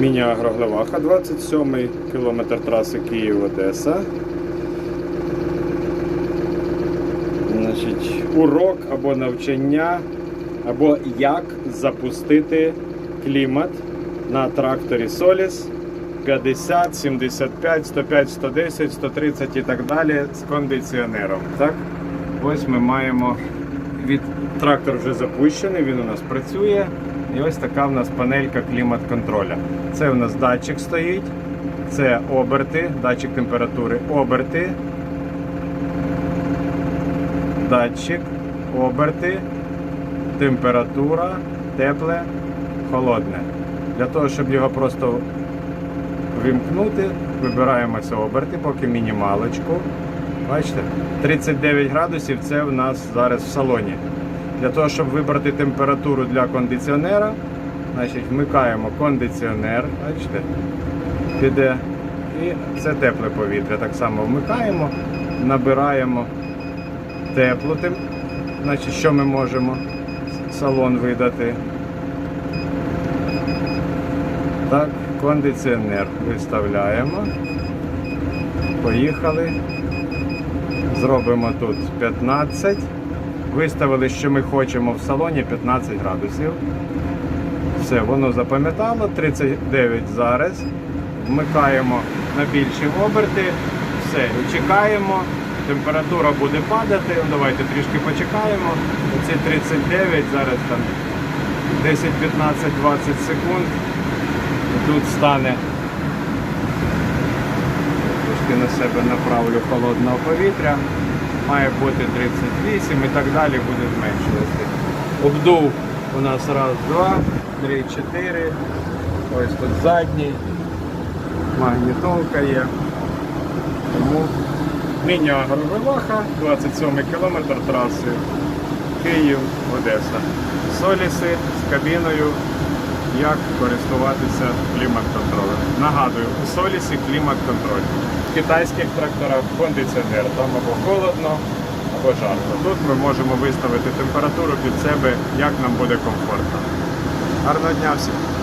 Міні-агроглеваха, 27 кілометр траси Київ-Одеса. Урок або навчання, або як запустити клімат на тракторі Solis 50, 75, 105, 110, 130 і так далі з кондиціонером. Так? Ось ми маємо від трактор вже запущений, він у нас працює. І ось така в нас панелька клімат-контроля. Це у нас датчик стоїть, це оберти, датчик температури, оберти, датчик, оберти, температура, тепле, холодне. Для того, щоб його просто вимкнути, вибираємо це оберти, поки мінімалочку. Бачите, 39 градусів це в нас зараз в салоні. Для того, щоб вибрати температуру для кондиціонера, значить вмикаємо кондиціонер, бачите, піде. І це тепле повітря. Так само вмикаємо, набираємо теплу. Значить, що ми можемо салон видати. Так, кондиціонер виставляємо. Поїхали. Зробимо тут 15. Виставили, що ми хочемо в салоні 15 градусів. Все, воно запам'ятало. 39 зараз. Вмикаємо на більші оберти. Все, чекаємо. Температура буде падати. Ну, Давайте трішки почекаємо. Оці 39, зараз там 10, 15, 20 секунд. Тут стане. Трошки на себе направлю холодного повітря. Має бути 38 і так далі буде зменшуватися. Обдув у нас раз, два, три, чотири. Ось тут задній. Магнітолка є. Тому міні-агровиваха, 27 кілометр траси Київ, Одеса. Соліси з кабіною, як користуватися клімат-контролем. Нагадую, у Солісі клімат-контроль. В китайських тракторах кондиціонер, там або холодно, або жарко. Тут ми можемо виставити температуру під себе, як нам буде комфортно. Гарного дня всім!